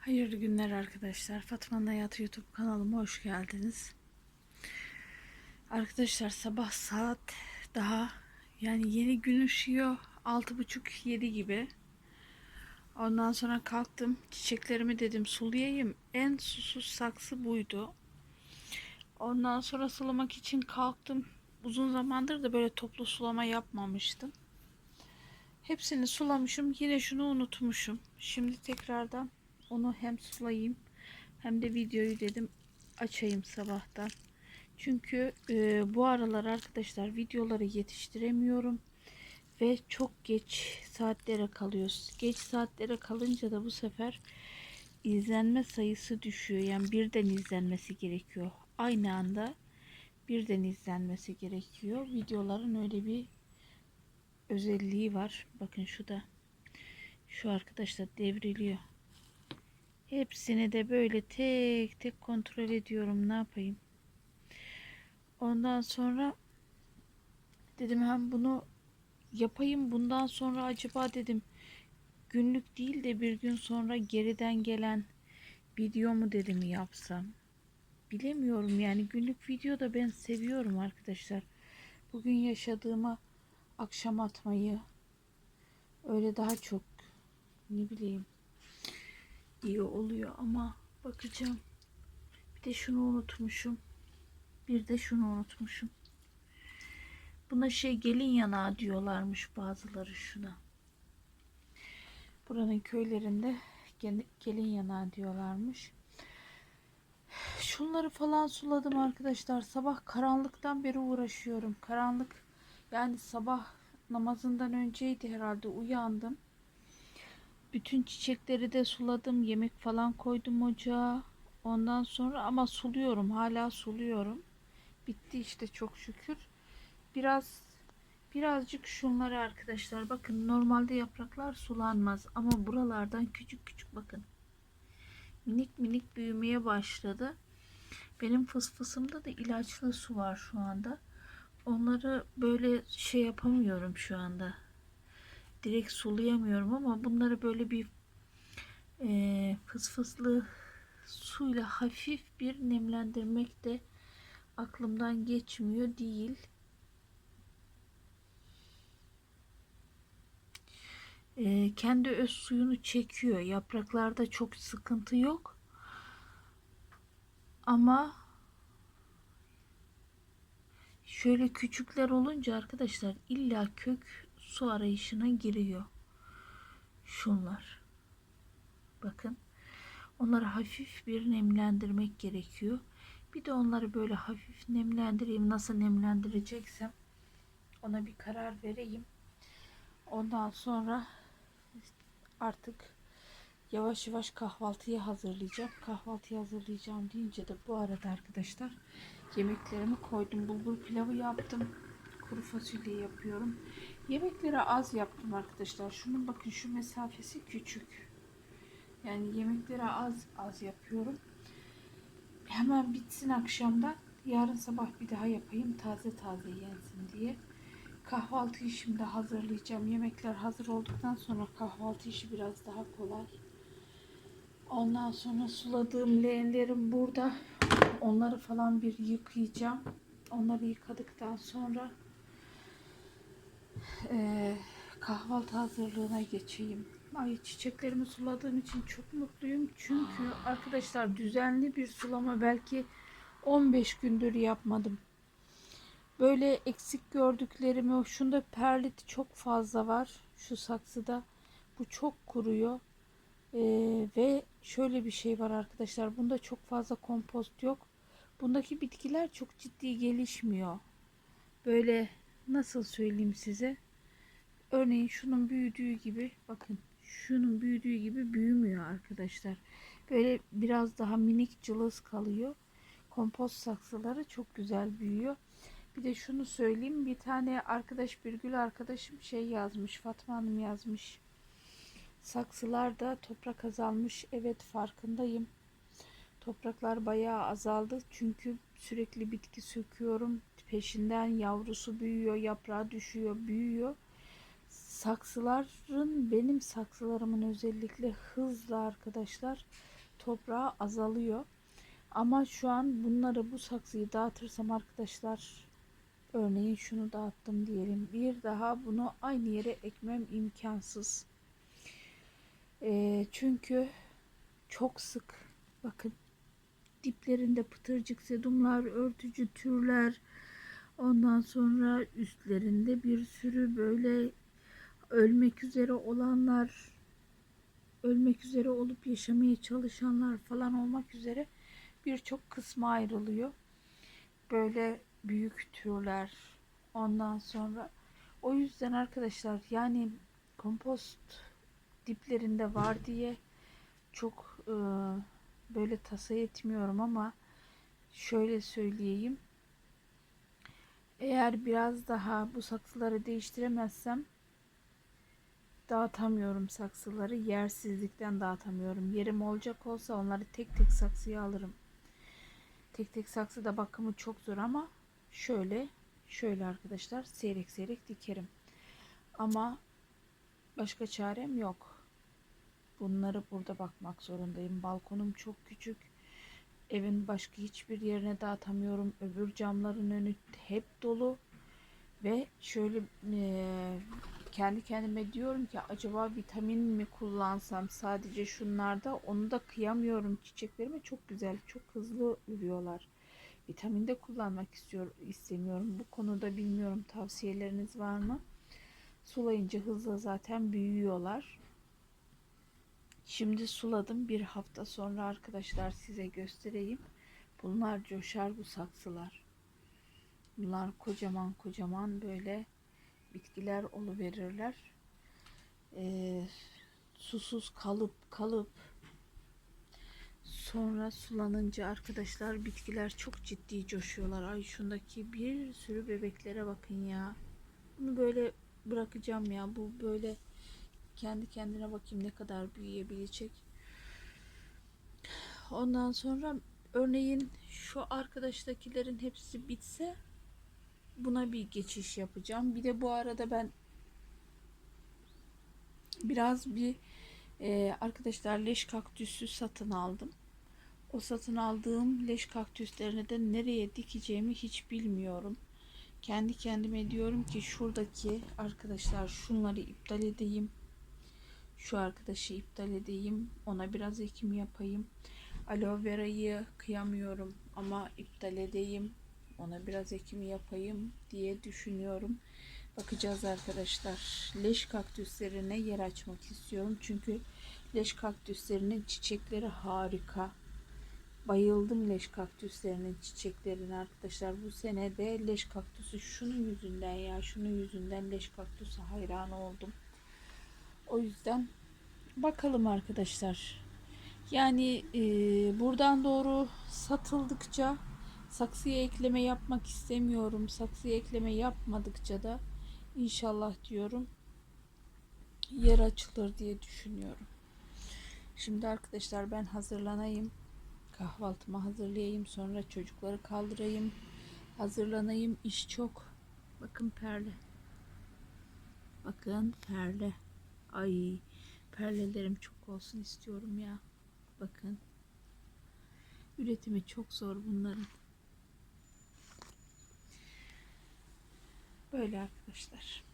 Hayırlı günler arkadaşlar. Fatma'nın Hayatı YouTube kanalıma hoş geldiniz. Arkadaşlar sabah saat daha yani yeni gün ışıyor. 6.30-7 gibi. Ondan sonra kalktım. Çiçeklerimi dedim sulayayım. En susuz saksı buydu. Ondan sonra sulamak için kalktım. Uzun zamandır da böyle toplu sulama yapmamıştım. Hepsini sulamışım. Yine şunu unutmuşum. Şimdi tekrardan onu hem sulayayım hem de videoyu dedim açayım sabahtan. Çünkü e, bu aralar arkadaşlar videoları yetiştiremiyorum ve çok geç saatlere kalıyoruz. Geç saatlere kalınca da bu sefer izlenme sayısı düşüyor. Yani birden izlenmesi gerekiyor. Aynı anda birden izlenmesi gerekiyor. Videoların öyle bir özelliği var. Bakın şu da şu arkadaşlar devriliyor. Hepsini de böyle tek tek kontrol ediyorum. Ne yapayım? Ondan sonra dedim hem bunu yapayım. Bundan sonra acaba dedim günlük değil de bir gün sonra geriden gelen video mu dedim yapsam. Bilemiyorum yani günlük video da ben seviyorum arkadaşlar. Bugün yaşadığıma akşam atmayı öyle daha çok ne bileyim iyi oluyor ama bakacağım. Bir de şunu unutmuşum. Bir de şunu unutmuşum. Buna şey gelin yanağı diyorlarmış bazıları şuna. Buranın köylerinde gel- gelin yanağı diyorlarmış. Şunları falan suladım arkadaşlar. Sabah karanlıktan beri uğraşıyorum. Karanlık yani sabah namazından önceydi herhalde uyandım. Bütün çiçekleri de suladım. Yemek falan koydum ocağa. Ondan sonra ama suluyorum. Hala suluyorum. Bitti işte çok şükür. Biraz birazcık şunları arkadaşlar bakın normalde yapraklar sulanmaz ama buralardan küçük küçük bakın. Minik minik büyümeye başladı. Benim fısfısımda da ilaçlı su var şu anda. Onları böyle şey yapamıyorum şu anda direkt sulayamıyorum ama bunları böyle bir e, fısfıslı suyla hafif bir nemlendirmek de aklımdan geçmiyor değil. E, kendi öz suyunu çekiyor. Yapraklarda çok sıkıntı yok. Ama şöyle küçükler olunca arkadaşlar illa kök su arayışına giriyor. Şunlar. Bakın. Onları hafif bir nemlendirmek gerekiyor. Bir de onları böyle hafif nemlendireyim. Nasıl nemlendireceksem ona bir karar vereyim. Ondan sonra artık yavaş yavaş kahvaltıyı hazırlayacağım. Kahvaltıyı hazırlayacağım deyince de bu arada arkadaşlar yemeklerimi koydum. Bulgur pilavı yaptım. Kuru fasulye yapıyorum. Yemekleri az yaptım arkadaşlar. Şunun bakın şu mesafesi küçük. Yani yemekleri az az yapıyorum. Hemen bitsin akşamdan. Yarın sabah bir daha yapayım taze taze yensin diye. Kahvaltıyı şimdi hazırlayacağım. Yemekler hazır olduktan sonra kahvaltı işi biraz daha kolay. Ondan sonra suladığım leğenlerim burada. Onları falan bir yıkayacağım. Onları yıkadıktan sonra ee, kahvaltı hazırlığına geçeyim. Ay çiçeklerimi suladığım için çok mutluyum. Çünkü arkadaşlar düzenli bir sulama belki 15 gündür yapmadım. Böyle eksik gördüklerimi şunda perlit çok fazla var şu saksıda. Bu çok kuruyor. Ee, ve şöyle bir şey var arkadaşlar. Bunda çok fazla kompost yok. Bundaki bitkiler çok ciddi gelişmiyor. Böyle nasıl söyleyeyim size? Örneğin şunun büyüdüğü gibi bakın şunun büyüdüğü gibi büyümüyor arkadaşlar. Böyle biraz daha minik cılız kalıyor. Kompost saksıları çok güzel büyüyor. Bir de şunu söyleyeyim. Bir tane arkadaş Birgül arkadaşım şey yazmış. Fatma Hanım yazmış. Saksılarda toprak azalmış. Evet farkındayım. Topraklar bayağı azaldı. Çünkü sürekli bitki söküyorum. Peşinden yavrusu büyüyor, yaprağı düşüyor, büyüyor. saksıların benim saksılarımın özellikle hızla arkadaşlar toprağı azalıyor. Ama şu an bunları bu saksıyı dağıtırsam arkadaşlar örneğin şunu dağıttım diyelim. Bir daha bunu aynı yere ekmem imkansız. Ee, çünkü çok sık bakın diplerinde pıtırcık sedumlar, örtücü türler, ondan sonra üstlerinde bir sürü böyle ölmek üzere olanlar, ölmek üzere olup yaşamaya çalışanlar falan olmak üzere birçok kısma ayrılıyor. Böyle büyük türler. Ondan sonra o yüzden arkadaşlar yani kompost diplerinde var diye çok e, böyle tasa etmiyorum ama şöyle söyleyeyim. Eğer biraz daha bu saksıları değiştiremezsem dağıtamıyorum saksıları. Yersizlikten dağıtamıyorum. Yerim olacak olsa onları tek tek saksıya alırım. Tek tek saksı da bakımı çok zor ama şöyle şöyle arkadaşlar seyrek seyrek dikerim. Ama başka çarem yok. Bunları burada bakmak zorundayım. Balkonum çok küçük. Evin başka hiçbir yerine dağıtamıyorum. Öbür camların önü hep dolu. Ve şöyle e, kendi kendime diyorum ki acaba vitamin mi kullansam sadece şunlarda onu da kıyamıyorum. Çiçeklerime çok güzel, çok hızlı ürüyorlar. Vitamin de kullanmak istiyor, istemiyorum. Bu konuda bilmiyorum tavsiyeleriniz var mı? Sulayınca hızlı zaten büyüyorlar. Şimdi suladım. Bir hafta sonra arkadaşlar size göstereyim. Bunlar coşar bu saksılar. Bunlar kocaman kocaman böyle bitkiler verirler. Ee, susuz kalıp kalıp sonra sulanınca arkadaşlar bitkiler çok ciddi coşuyorlar. Ay şundaki bir sürü bebeklere bakın ya. Bunu böyle bırakacağım ya. Bu böyle kendi kendine bakayım ne kadar büyüyebilecek. Ondan sonra örneğin şu arkadaştakilerin hepsi bitse buna bir geçiş yapacağım. Bir de bu arada ben biraz bir e, arkadaşlar leş kaktüsü satın aldım. O satın aldığım leş kaktüslerini de nereye dikeceğimi hiç bilmiyorum. Kendi kendime diyorum ki şuradaki arkadaşlar şunları iptal edeyim. Şu arkadaşı iptal edeyim. Ona biraz ekim yapayım. Aloe vera'yı kıyamıyorum ama iptal edeyim. Ona biraz ekimi yapayım diye düşünüyorum. Bakacağız arkadaşlar. Leş kaktüslerine yer açmak istiyorum. Çünkü leş kaktüslerinin çiçekleri harika. Bayıldım leş kaktüslerinin çiçeklerine arkadaşlar. Bu sene de leş kaktüsü şunun yüzünden ya şunun yüzünden leş kaktüsü hayran oldum. O yüzden bakalım arkadaşlar. Yani e, buradan doğru satıldıkça saksıya ekleme yapmak istemiyorum. Saksıya ekleme yapmadıkça da inşallah diyorum yer açılır diye düşünüyorum. Şimdi arkadaşlar ben hazırlanayım. Kahvaltımı hazırlayayım. Sonra çocukları kaldırayım. Hazırlanayım. İş çok. Bakın perle. Bakın perle. Ay perlelerim çok olsun istiyorum ya. Bakın. Üretimi çok zor bunların. Böyle arkadaşlar.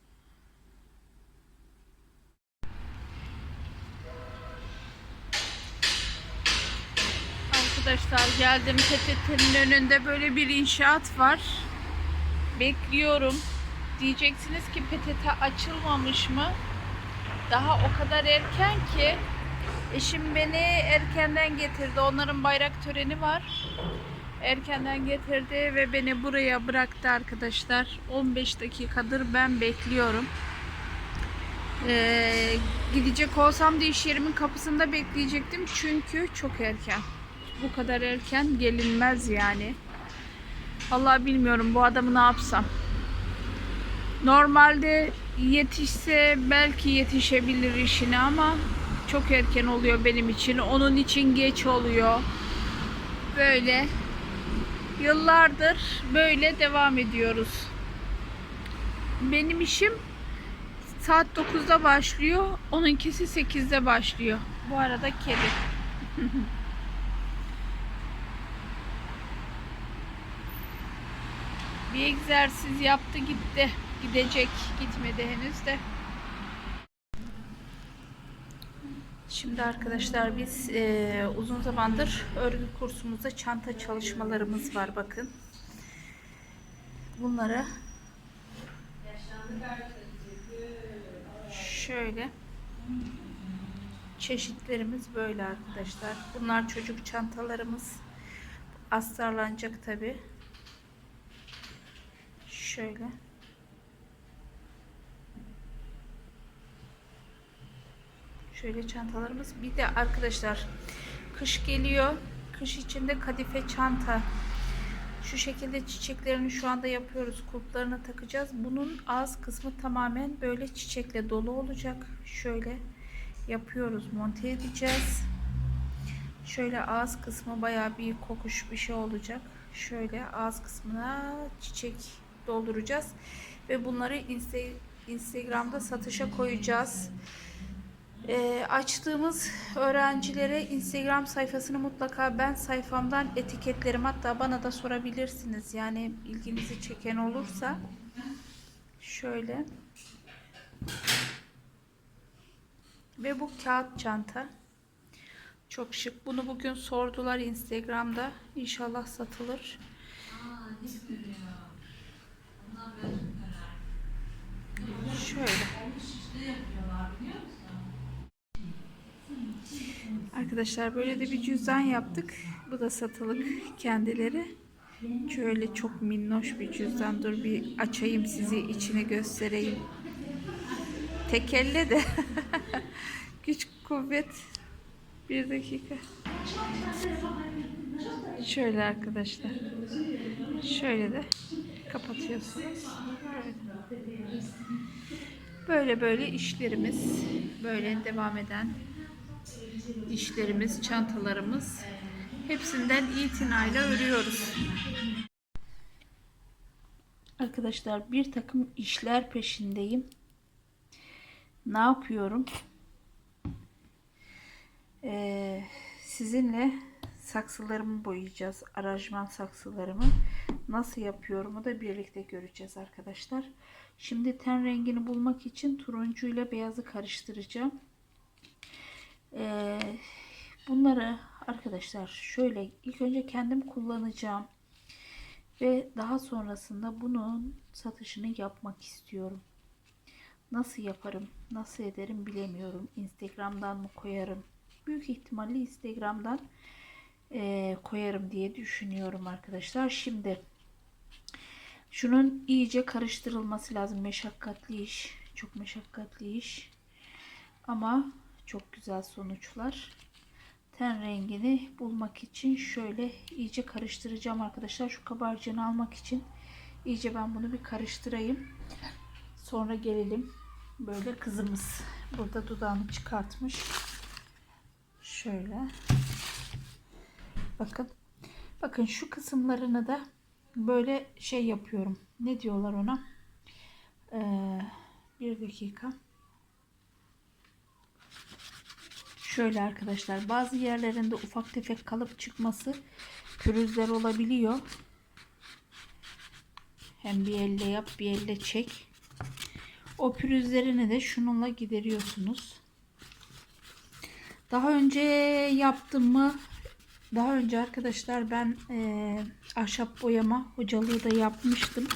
Arkadaşlar geldim PTT'nin önünde böyle bir inşaat var. Bekliyorum. Diyeceksiniz ki PTT açılmamış mı? Daha o kadar erken ki eşim beni erkenden getirdi. Onların bayrak töreni var. Erkenden getirdi ve beni buraya bıraktı arkadaşlar. 15 dakikadır ben bekliyorum. Ee, gidecek olsam da iş yerimin kapısında bekleyecektim. Çünkü çok erken. Bu kadar erken gelinmez yani. Allah bilmiyorum bu adamı ne yapsam. Normalde yetişse belki yetişebilir işine ama çok erken oluyor benim için. Onun için geç oluyor. Böyle yıllardır böyle devam ediyoruz. Benim işim saat 9'da başlıyor. Onunkisi 8'de başlıyor. Bu arada kedi. Bir egzersiz yaptı gitti. Gidecek. Gitmedi henüz de. Şimdi arkadaşlar biz eee, uzun zamandır örgü kursumuzda çanta çalışmalarımız var bakın. Bunları şöyle çeşitlerimiz böyle arkadaşlar. Bunlar çocuk çantalarımız. Astarlanacak tabi. Şöyle. Şöyle çantalarımız. Bir de arkadaşlar kış geliyor. Kış içinde kadife çanta. Şu şekilde çiçeklerini şu anda yapıyoruz. Kulplarına takacağız. Bunun ağız kısmı tamamen böyle çiçekle dolu olacak. Şöyle yapıyoruz. Monte edeceğiz. Şöyle ağız kısmı bayağı bir kokuş bir şey olacak. Şöyle ağız kısmına çiçek dolduracağız. Ve bunları Insta- Instagram'da satışa koyacağız. Ee, açtığımız öğrencilere Instagram sayfasını mutlaka ben sayfamdan etiketlerim. Hatta bana da sorabilirsiniz. Yani ilginizi çeken olursa. Şöyle. Ve bu kağıt çanta. Çok şık. Bunu bugün sordular Instagram'da. İnşallah satılır. Şöyle. Arkadaşlar böyle de bir cüzdan yaptık. Bu da satılık kendileri. Şöyle çok minnoş bir cüzdan. Dur bir açayım sizi içini göstereyim. Tek elle de. Güç kuvvet. Bir dakika. Şöyle arkadaşlar. Şöyle de kapatıyorsunuz. Böyle böyle işlerimiz böyle devam eden işlerimiz, çantalarımız hepsinden itinayla örüyoruz. Arkadaşlar bir takım işler peşindeyim. Ne yapıyorum? Ee, sizinle saksılarımı boyayacağız. Aranjman saksılarımı. Nasıl yapıyorumu da birlikte göreceğiz arkadaşlar. Şimdi ten rengini bulmak için turuncu ile beyazı karıştıracağım. Ee, bunları arkadaşlar şöyle ilk önce kendim kullanacağım. Ve daha sonrasında bunun satışını yapmak istiyorum. Nasıl yaparım, nasıl ederim bilemiyorum. Instagram'dan mı koyarım? Büyük ihtimalle Instagram'dan eee, koyarım diye düşünüyorum arkadaşlar. Şimdi şunun iyice karıştırılması lazım. Meşakkatli iş. Çok meşakkatli iş. Ama çok güzel sonuçlar. Ten rengini bulmak için şöyle iyice karıştıracağım arkadaşlar. Şu kabarcığını almak için iyice ben bunu bir karıştırayım. Sonra gelelim. Böyle kızımız burada dudağını çıkartmış. Şöyle. Bakın. Bakın şu kısımlarını da böyle şey yapıyorum. Ne diyorlar ona? Ee, bir dakika. Şöyle arkadaşlar bazı yerlerinde ufak tefek kalıp çıkması pürüzler olabiliyor. Hem bir elle yap bir elle çek. O pürüzlerini de şununla gideriyorsunuz. Daha önce yaptım mı? Daha önce arkadaşlar ben eee, ahşap boyama hocalığı da yapmıştım.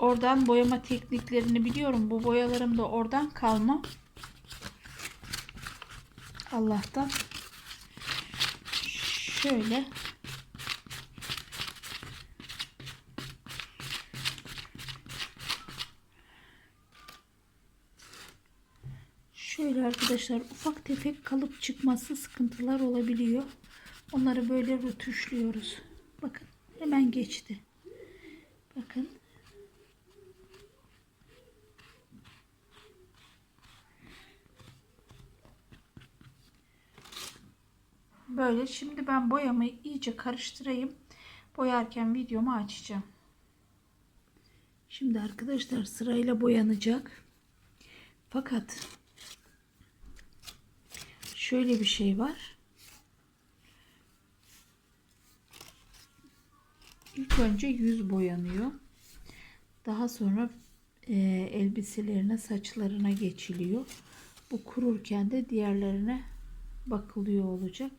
Oradan boyama tekniklerini biliyorum. Bu boyalarım da oradan kalma. Allah'tan. Şöyle. Şöyle arkadaşlar ufak tefek kalıp çıkması sıkıntılar olabiliyor. Onları böyle rötuşluyoruz. Bakın hemen geçti. Bakın. Böyle şimdi ben boyamayı iyice karıştırayım. Boyarken videomu açacağım. Şimdi arkadaşlar sırayla boyanacak. Fakat şöyle bir şey var. İlk önce yüz boyanıyor. Daha sonra e, elbiselerine, saçlarına geçiliyor. Bu kururken de diğerlerine bakılıyor olacak.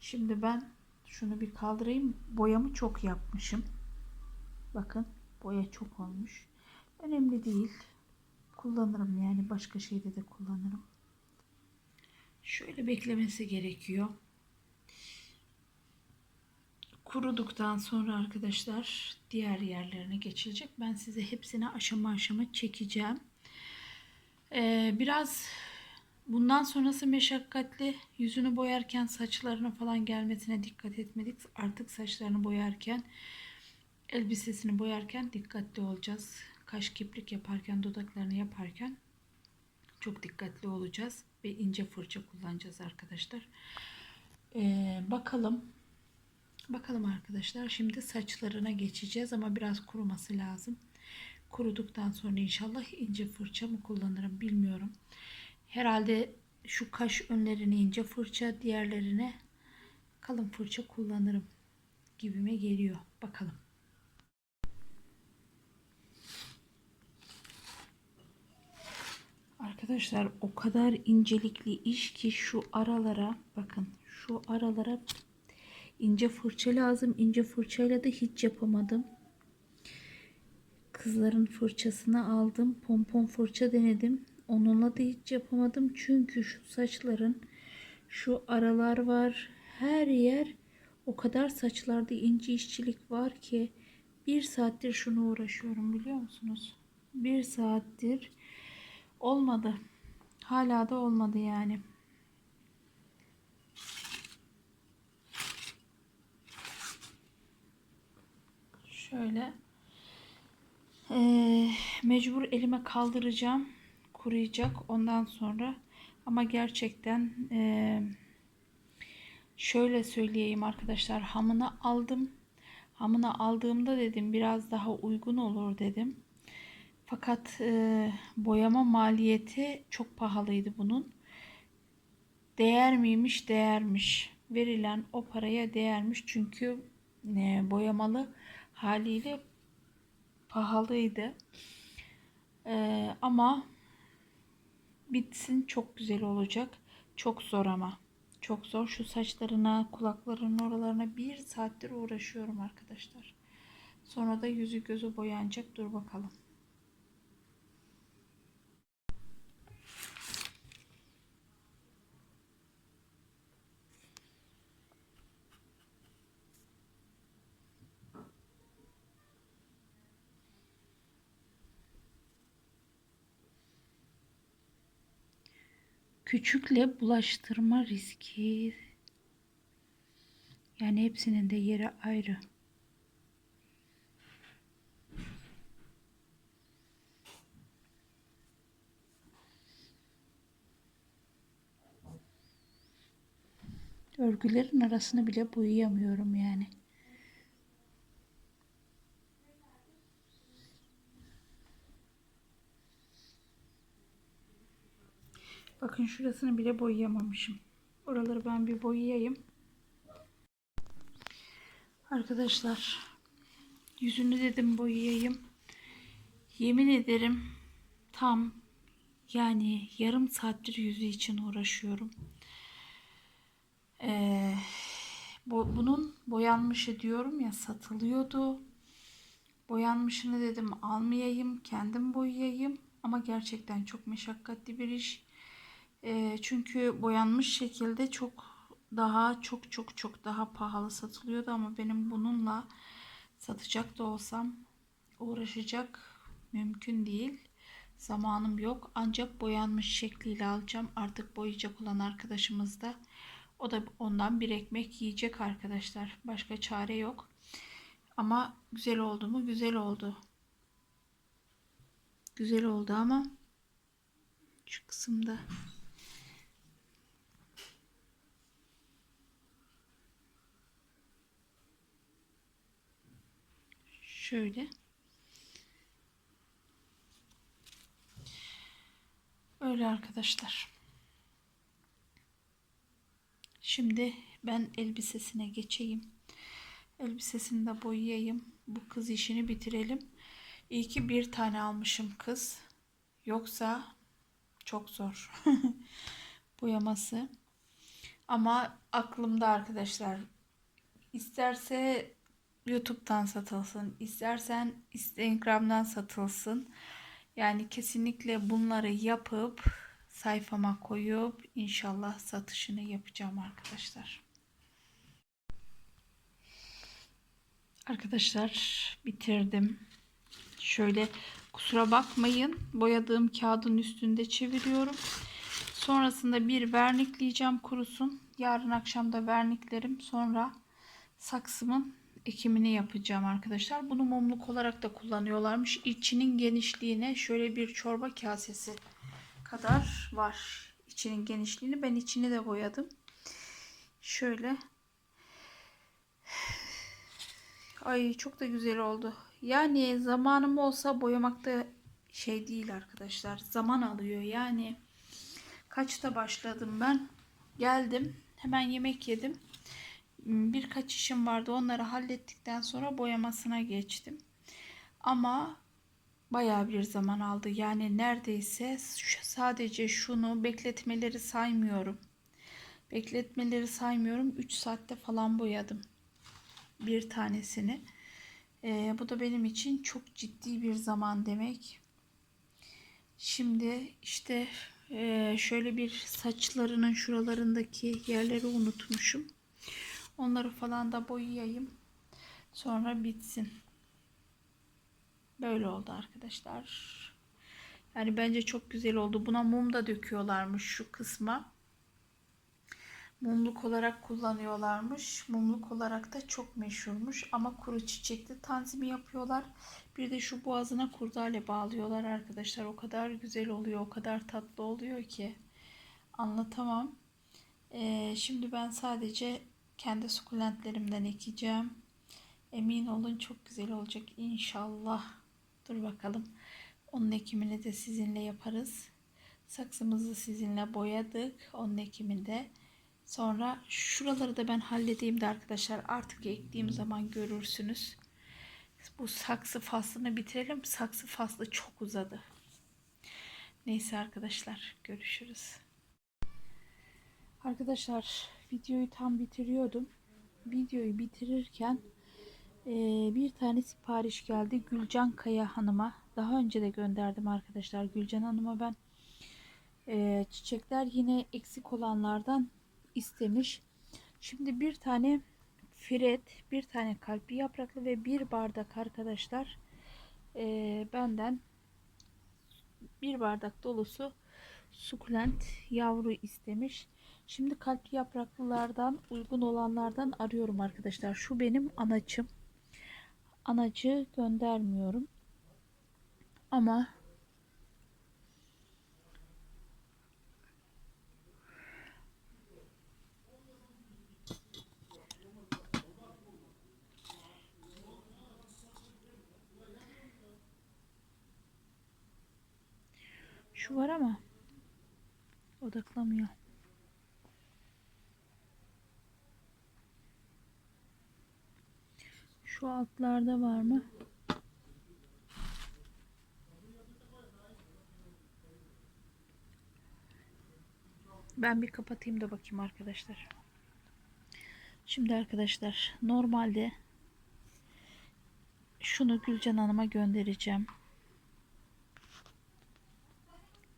Şimdi ben şunu bir kaldırayım. Boyamı çok yapmışım. Bakın boya çok olmuş. Önemli değil. Kullanırım yani başka şeyde de kullanırım. Şöyle beklemesi gerekiyor. Kuruduktan sonra arkadaşlar diğer yerlerine geçilecek. Ben size hepsini aşama aşama çekeceğim. Ee, biraz bundan sonrası meşakkatli. Yüzünü boyarken saçlarına falan gelmesine dikkat etmedik. Artık saçlarını boyarken elbisesini boyarken dikkatli olacağız. Kaş kiprik yaparken, dudaklarını yaparken çok dikkatli olacağız ve ince fırça kullanacağız arkadaşlar. Ee, bakalım. Bakalım arkadaşlar. Şimdi saçlarına geçeceğiz ama biraz kuruması lazım. Kuruduktan sonra inşallah ince fırça mı kullanırım bilmiyorum. Herhalde şu kaş önlerini ince fırça, diğerlerine kalın fırça kullanırım gibime geliyor. Bakalım. Arkadaşlar o kadar incelikli iş ki şu aralara bakın şu aralara ince fırça lazım. İnce fırçayla da hiç yapamadım. Kızların fırçasını aldım. Pompon fırça denedim. Onunla da hiç yapamadım. Çünkü şu saçların şu aralar var. Her yer o kadar saçlarda ince işçilik var ki bir saattir şunu uğraşıyorum biliyor musunuz? Bir saattir olmadı. Hala da olmadı yani. Şöyle ee, mecbur elime kaldıracağım. Kuruyacak ondan sonra. Ama gerçekten ee, şöyle söyleyeyim arkadaşlar. Hamını aldım. Hamını aldığımda dedim biraz daha uygun olur dedim. Fakat e, boyama maliyeti çok pahalıydı bunun. Değer miymiş? Değermiş. Verilen o paraya değermiş. Çünkü e, boyamalı haliyle pahalıydı. E, ama bitsin çok güzel olacak. Çok zor ama. Çok zor. Şu saçlarına, kulaklarının oralarına bir saattir uğraşıyorum arkadaşlar. Sonra da yüzü gözü boyanacak. Dur bakalım. Küçükle bulaştırma riski yani hepsinin de yeri ayrı. Örgülerin arasını bile boyayamıyorum yani. Bakın şurasını bile boyayamamışım. Oraları ben bir boyayayım. Arkadaşlar yüzünü dedim boyayayım. Yemin ederim tam yani yarım saattir yüzü için uğraşıyorum. Ee, bu, bunun boyanmışı diyorum ya satılıyordu. Boyanmışını dedim almayayım kendim boyayayım. Ama gerçekten çok meşakkatli bir iş. Çünkü boyanmış şekilde çok daha çok çok çok daha pahalı satılıyordu ama benim bununla satacak da olsam uğraşacak mümkün değil. Zamanım yok. Ancak boyanmış şekliyle alacağım. Artık boyayacak olan arkadaşımız da o da ondan bir ekmek yiyecek arkadaşlar. Başka çare yok. Ama güzel oldu mu? Güzel oldu. Güzel oldu ama şu kısımda Şöyle. Öyle arkadaşlar. Şimdi ben elbisesine geçeyim. Elbisesini de boyayayım. Bu kız işini bitirelim. İyi ki bir tane almışım kız. Yoksa çok zor boyaması. Ama aklımda arkadaşlar isterse YouTube'dan satılsın. istersen Instagram'dan satılsın. Yani kesinlikle bunları yapıp sayfama koyup inşallah satışını yapacağım arkadaşlar. Arkadaşlar bitirdim. Şöyle kusura bakmayın. Boyadığım kağıdın üstünde çeviriyorum. Sonrasında bir vernikleyeceğim kurusun. Yarın akşam da verniklerim. Sonra saksımın ekimini yapacağım arkadaşlar. Bunu mumluk olarak da kullanıyorlarmış. İçinin genişliğine şöyle bir çorba kasesi kadar var. İçinin genişliğini ben içini de boyadım. Şöyle. Ay çok da güzel oldu. Yani zamanım olsa boyamakta şey değil arkadaşlar. Zaman alıyor. Yani kaçta başladım ben? Geldim. Hemen yemek yedim. Birkaç işim vardı. Onları hallettikten sonra boyamasına geçtim. Ama bayağı bir zaman aldı. Yani neredeyse sadece şunu bekletmeleri saymıyorum. Bekletmeleri saymıyorum. 3 saatte falan boyadım. Bir tanesini. Ee, bu da benim için çok ciddi bir zaman demek. Şimdi işte e, şöyle bir saçlarının şuralarındaki yerleri unutmuşum. Onları falan da boyayayım. Sonra bitsin. Böyle oldu arkadaşlar. Yani bence çok güzel oldu. Buna mum da döküyorlarmış şu kısma. Mumluk olarak kullanıyorlarmış. Mumluk olarak da çok meşhurmuş. Ama kuru çiçekli tanzimi yapıyorlar. Bir de şu boğazına kurdale bağlıyorlar arkadaşlar. O kadar güzel oluyor. O kadar tatlı oluyor ki. Anlatamam. Ee, şimdi ben sadece kendi sukulentlerimden ekeceğim. Emin olun çok güzel olacak inşallah. Dur bakalım. Onun ekimini de sizinle yaparız. Saksımızı sizinle boyadık. Onun ekiminde. Sonra şuraları da ben halledeyim de arkadaşlar. Artık ektiğim zaman görürsünüz. Bu saksı faslını bitirelim. Saksı faslı çok uzadı. Neyse arkadaşlar görüşürüz. Arkadaşlar videoyu tam bitiriyordum. Videoyu bitirirken e, bir tane sipariş geldi Gülcan Kaya Hanım'a. Daha önce de gönderdim arkadaşlar Gülcan Hanım'a ben. E, çiçekler yine eksik olanlardan istemiş. Şimdi bir tane firet, bir tane kalpli yapraklı ve bir bardak arkadaşlar e, benden bir bardak dolusu sukulent yavru istemiş. Şimdi kalpli yapraklılardan uygun olanlardan arıyorum arkadaşlar. Şu benim anaçım. Anacı göndermiyorum. Ama Şu var ama odaklamıyor. Şu altlarda var mı? Ben bir kapatayım da bakayım arkadaşlar. Şimdi arkadaşlar normalde şunu Gülcan Hanım'a göndereceğim.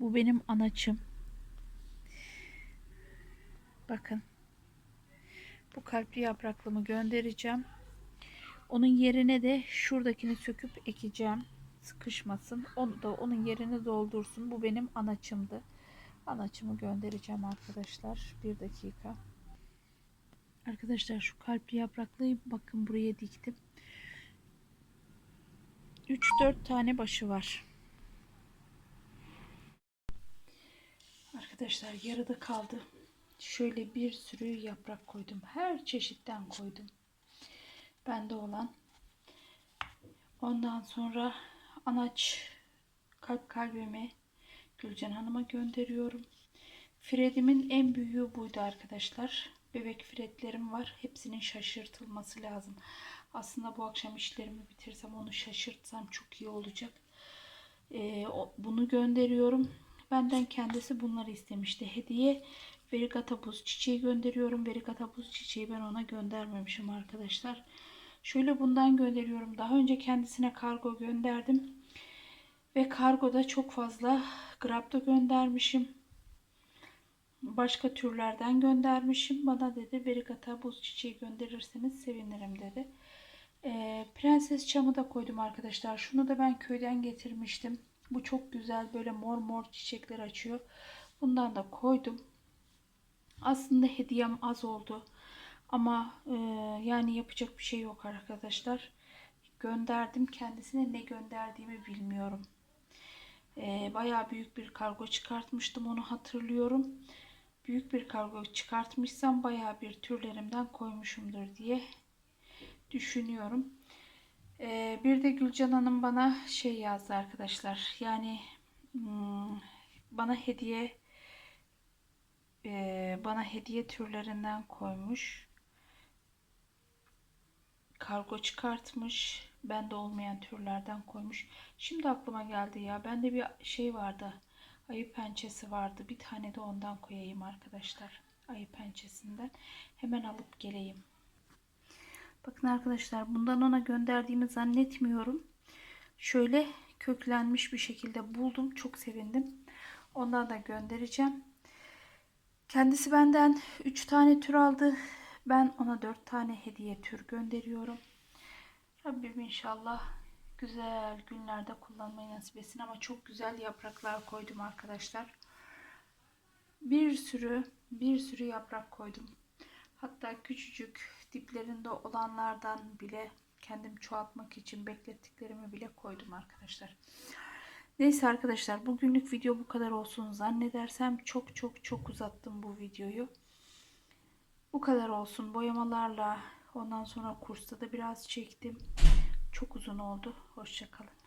Bu benim anaçım. Bakın. Bu kalpli yapraklımı göndereceğim. Onun yerine de şuradakini söküp ekeceğim. Sıkışmasın. Onu da onun yerine doldursun. Bu benim anaçımdı. Anaçımı göndereceğim arkadaşlar. Bir dakika. Arkadaşlar şu kalpli yapraklıyı bakın buraya diktim. 3-4 tane başı var. Arkadaşlar yarıda kaldı. Şöyle bir sürü yaprak koydum. Her çeşitten koydum. Bende olan. Ondan sonra anaç kalp kalbimi Gülcan Hanım'a gönderiyorum. Fred'imin en büyüğü buydu arkadaşlar. Bebek Fred'lerim var. Hepsinin şaşırtılması lazım. Aslında bu akşam işlerimi bitirsem onu şaşırtsam çok iyi olacak. Ee, bunu gönderiyorum. Benden kendisi bunları istemişti. Hediye Verigata buz çiçeği gönderiyorum. Verigata buz çiçeği ben ona göndermemişim arkadaşlar. Şöyle bundan gönderiyorum. Daha önce kendisine kargo gönderdim. Ve kargoda çok fazla grapta göndermişim. Başka türlerden göndermişim. Bana dedi Verigata buz çiçeği gönderirseniz sevinirim dedi. Ee, prenses çamı da koydum arkadaşlar. Şunu da ben köyden getirmiştim. Bu çok güzel böyle mor mor çiçekler açıyor. Bundan da koydum. Aslında hediyem az oldu. Ama e, yani yapacak bir şey yok arkadaşlar. Gönderdim kendisine ne gönderdiğimi bilmiyorum. E, bayağı büyük bir kargo çıkartmıştım onu hatırlıyorum. Büyük bir kargo çıkartmışsam bayağı bir türlerimden koymuşumdur diye düşünüyorum. E, bir de Gülcan Hanım bana şey yazdı arkadaşlar. Yani hmm, bana hediye e, bana hediye türlerinden koymuş. Kargo çıkartmış. Bende olmayan türlerden koymuş. Şimdi aklıma geldi ya. Bende bir şey vardı. Ayı pençesi vardı. Bir tane de ondan koyayım arkadaşlar. Ayı pençesinden. Hemen alıp geleyim. Bakın arkadaşlar bundan ona gönderdiğimi zannetmiyorum. Şöyle köklenmiş bir şekilde buldum. Çok sevindim. Ondan da göndereceğim. Kendisi benden 3 tane tür aldı. Ben ona 4 tane hediye tür gönderiyorum. Rabbim inşallah güzel günlerde kullanmayı nasip etsin ama çok güzel yapraklar koydum arkadaşlar. Bir sürü bir sürü yaprak koydum. Hatta küçücük diplerinde olanlardan bile kendim çoğaltmak için beklettiklerimi bile koydum arkadaşlar. Neyse arkadaşlar bugünlük video bu kadar olsun zannedersem çok çok çok uzattım bu videoyu. Bu kadar olsun boyamalarla ondan sonra kursta da biraz çektim. Çok uzun oldu. Hoşçakalın.